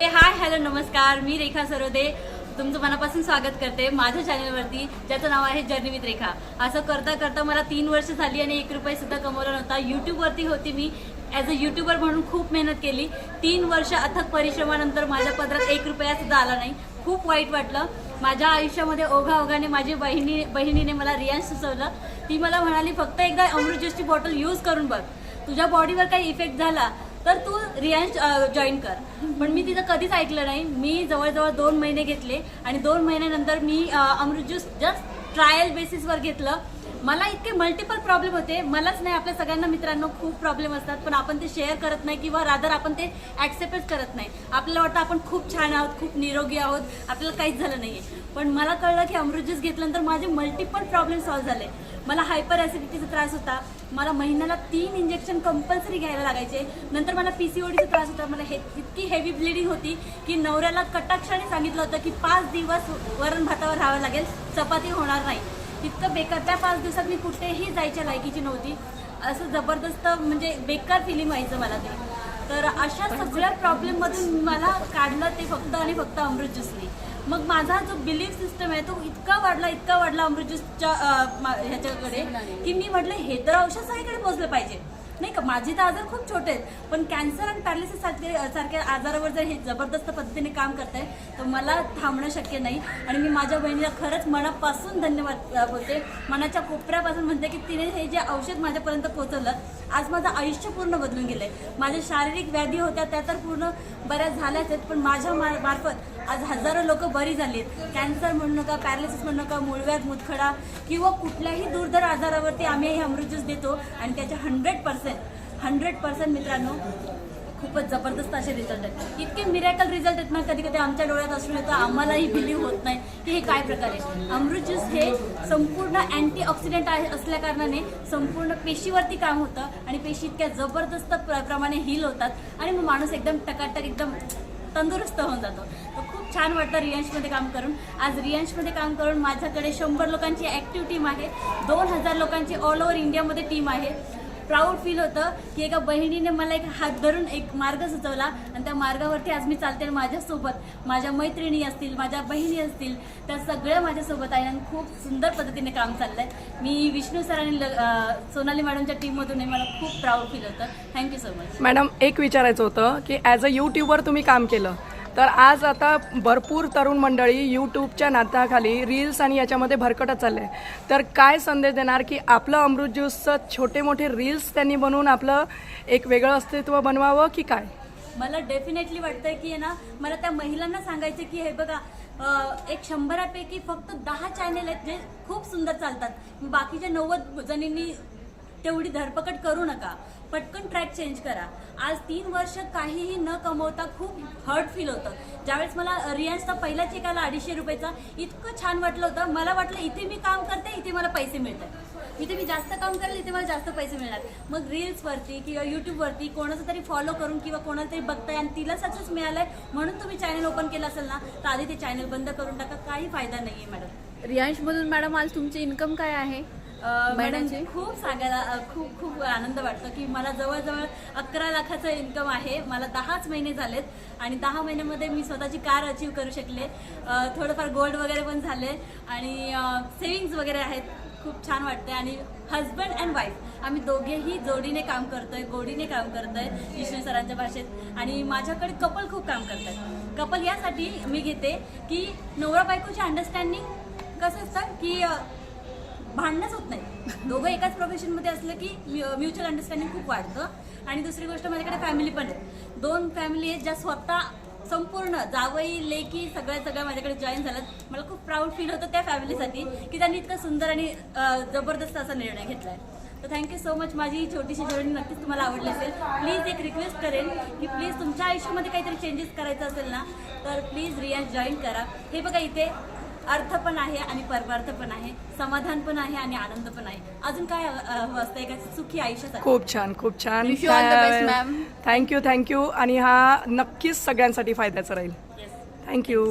Hi hello नमस्कार. मी रेखा सरोदे. तुमचं मनापासून स्वागत करते माझ्या चॅनलवरती ज्याचं नाव आहे जर्नी विथ रेखा. असं करता करता मला तीन वर्ष झाली आणि एक रुपये सुद्धा कमवला नव्हता. यूट्यूबवरती होती मी. ॲज अ यूट्यूबर म्हणून खूप मेहनत केली. तीन वर्ष अथक परिश्रमानंतर माझ्या पदरात एक रुपया सुद्धा आला नाही. खूप वाईट वाटलं. माझ्या आयुष्यामध्ये ओघा ओघाने माझी बहिणी बहिणीने मला रियाज सुचवलं. ती मला म्हणाली फक्त एकदा अमृत ज्यूसची बॉटल यूज करून बघ. तुझ्या बॉडीवर काही इफेक्ट झाला तर तू रियान्स जॉईन कर. पण मी तिथं कधीच ऐकलं नाही. मी जवळजवळ दोन महिने घेतले आणि दोन महिन्यानंतर मी अमृत ज्यूस जस्ट ट्रायल बेसिसवर घेतलं. मला इतके मल्टिपल प्रॉब्लेम होते. मलाच नाही. आपल्या सगळ्यांना मित्रांनो खूप प्रॉब्लेम असतात. पण आपण ते शेअर करत नाही किंवा रादर आपण ते ॲक्सेप्टच करत नाही. आपल्याला वाटतं आपण खूप छान आहोत खूप निरोगी आहोत. आपल्याला काहीच झालं नाही पण मला कळलं की अमृत ज्यूस घेतल्यानंतर माझे मल्टिपल प्रॉब्लेम सॉल्व्ह झाले. मला हायपर ॲसिडिटीचा त्रास होता. मला महिन्याला तीन इंजेक्शन कंपल्सरी घ्यायला लागायचे. नंतर मला पीसीओडीचा त्रास होता. मला हे इतकी हेवी ब्लिडिंग होती की नवऱ्याला कटाक्षाने सांगितलं होतं की पाच दिवस वरण भातावर राहावं लागेल. चपाती होणार नाही. इतकं बेकार. त्या पाच दिवसात मी कुठेही जायच्या लायकीची नव्हती. असं जबरदस्त म्हणजे बेकार फिलिंग व्हायचं मला ते. तर अशा सगळ्या प्रॉब्लेममधून मला काढलं ते फक्त आणि फक्त अमृत ज्यूसने मग माझा जो बिलीफ सिस्टम आहे तो इतका वाढला इतका वाढला अमृत मा- ह्याच्याकडे की मी म्हटलं हे तर औषध साईकडे पोहोचलं पाहिजे. नाही का? माझे तर आजार खूप छोटे आहेत. पण कॅन्सर आणि पॅरालिसिस सारखे सारख्या आजारावर जर हे जबरदस्त पद्धतीने काम करत आहे तर मला थांबणं शक्य नाही. आणि मी माझ्या बहिणीला खरंच मनापासून धन्यवाद बोलते. मनाच्या कोपऱ्यापासून म्हणते की तिने हे जे औषध माझ्यापर्यंत पोहोचवलं आज माझं आयुष्य पूर्ण बदलून गेलं आहे माझ्या शारीरिक व्याधी होत्या त्या तर पूर्ण बऱ्याच झाल्याच आहेत पण माझ्या मार्फत आज हजारो लोक बरी झाली आहेत. कॅन्सर म्हणू नका पॅरालिसिस म्हणू नका मुळव्यात मुतखडा किंवा कुठल्याही दुर्धर आजारावरती आम्ही हे अमृत ज्यूस देतो आणि त्याचे हंड्रेड पर्सेंट हंड्रेड पर्सेंट मित्रांनो खूपच जबरदस्त असे रिझल्ट आहेत. इतके मिरॅकल रिझल्ट आहेत ना कधी कधी आमच्या डोळ्यात असून येतं आम्हालाही बिलीव्ह होत नाही की हे काय प्रकार आहे. अमृत ज्यूस हे संपूर्ण अँटीऑक्सिडंट आहे असल्या कारणाने संपूर्ण पेशीवरती काम होतं आणि पेशी इतक्या जबरदस्त प्र- प्रमाणे हील होतात आणि मग माणूस एकदम टकाटक एकदम तंदुरुस्त होऊन जातो. तर खूप छान वाटतं रियांशमध्ये काम करून. आज रियांशमध्ये काम करून माझ्याकडे शंभर लोकांची ॲक्टिव्ह टीम आहे. दोन हजार लोकांची ऑल ओव्हर इंडियामध्ये टीम आहे. प्राऊड फील होतं की एका बहिणीने मला एक हात धरून एक मार्ग सुचवला आणि त्या मार्गावरती आज मी चालते आणि माझ्यासोबत. माझ्या मैत्रिणी असतील माझ्या बहिणी असतील त्या सगळ्या माझ्यासोबत आहे आणि खूप सुंदर पद्धतीने काम चाललं आहे मी विष्णू सर आणि ल- सोनाली मॅडमच्या टीममधून मला खूप प्राऊड फील होतं. Thank you so much madam एक विचारायचं होतं की ॲज अ यूट्यूबर तुम्ही काम केलं? तर आज आता भरपूर तरुण मंडळी यूट्यूबच्या नाताखाली रील्स आणि याच्यामध्ये भरकटत चालले. तर काय संदेश देणार की आपलं अमृत ज्यूसचं छोटे मोठे रील्स त्यांनी बनवून आपलं एक वेगळं अस्तित्व बनवावं की काय? मला डेफिनेटली वाटतंय की आहे ना मला त्या महिलांना सांगायचं की हे बघा एक शंभरापैकी फक्त दहा चॅनेल आहेत जे खूप सुंदर चालतात. बाकीच्या नव्वद जणींनी तेवढी धरपकड करू नका. पटकन ट्रॅक चेंज करा. आज तीन वर्ष काहीही न कमवता खूप हर्ट फील होतं. ज्यावेळेस मला रियान्सचा पहिला चेक आला अडीचशे रुपयाचा इतकं छान वाटलं होतं. मला वाटलं इथे मी काम करते इथे मला पैसे मिळतात. इथे मी जास्त काम करेल इथे मला जास्त पैसे मिळणार. मग रील्सवरती किंवा यूट्यूबवरती कोणाचं तरी फॉलो करून किंवा कोणाला तरी बघताय आणि तिला सक्सेस मिळालाय म्हणून तुम्ही चॅनल ओपन केलं असेल ना तर आधी ते चॅनल बंद करून टाका. काही फायदा नाही आहे मॅडम रियांशमधून मॅडम आज तुमचे इन्कम काय आहे? मॅडम? खूप सांगायला खूप खूप आनंद वाटतो की मला जवळजवळ अकरा लाखाचं इन्कम आहे. मला दहाच महिने झालेत आणि दहा महिन्यामध्ये मी स्वतःची कार अचीव करू शकले. थोडंफार गोल्ड वगैरे पण झाले आणि सेविंग्स वगैरे आहेत. खूप छान वाटते आणि हजबंड अँड वाईफ आम्ही दोघेही जोडीने काम करतोय गोडीने काम करतोय विष्णू सरांच्या भाषेत. आणि माझ्याकडे कपल खूप काम करतात. कपल यासाठी मी घेते की नवरा बायकोची अंडरस्टँडिंग कसं असतं की भांडणंच होत नाही. दोघं एकाच प्रोफेशनमध्ये असलं की म्युच्युअल अंडरस्टँडिंग खूप वाढतं. आणि दुसरी गोष्ट माझ्याकडे फॅमिली पण आहे. दोन फॅमिली आहेत ज्या स्वतः संपूर्ण जावई लेकी सगळ्या सगळ्या माझ्याकडे जॉईन झाल्यात मला खूप प्राऊड फील होतं त्या फॅमिलीसाठी की त्यांनी इतकं सुंदर आणि जबरदस्त असा निर्णय घेतलाय. तर थँक्यू सो मच माझी ही छोटीशी जर्नी नक्कीच तुम्हाला आवडली असेल. प्लीज एक रिक्वेस्ट करेन की प्लीज तुमच्या आयुष्यामध्ये काहीतरी चेंजेस करायचं असेल ना तर प्लीज रियाज जॉईन करा. हे बघा इथे अर्थ पण आहे आणि परमार्थ पण आहे समाधान पण आहे आणि आनंद पण आहे. अजून काय हवं असतं एका सुखी आयुष्यासाठी खूप छान खूप छान. Wish you all the best, ma'am. Thank you thank you आणि हा नक्कीच सगळ्यांसाठी फायद्याचा राहील. थँक्यू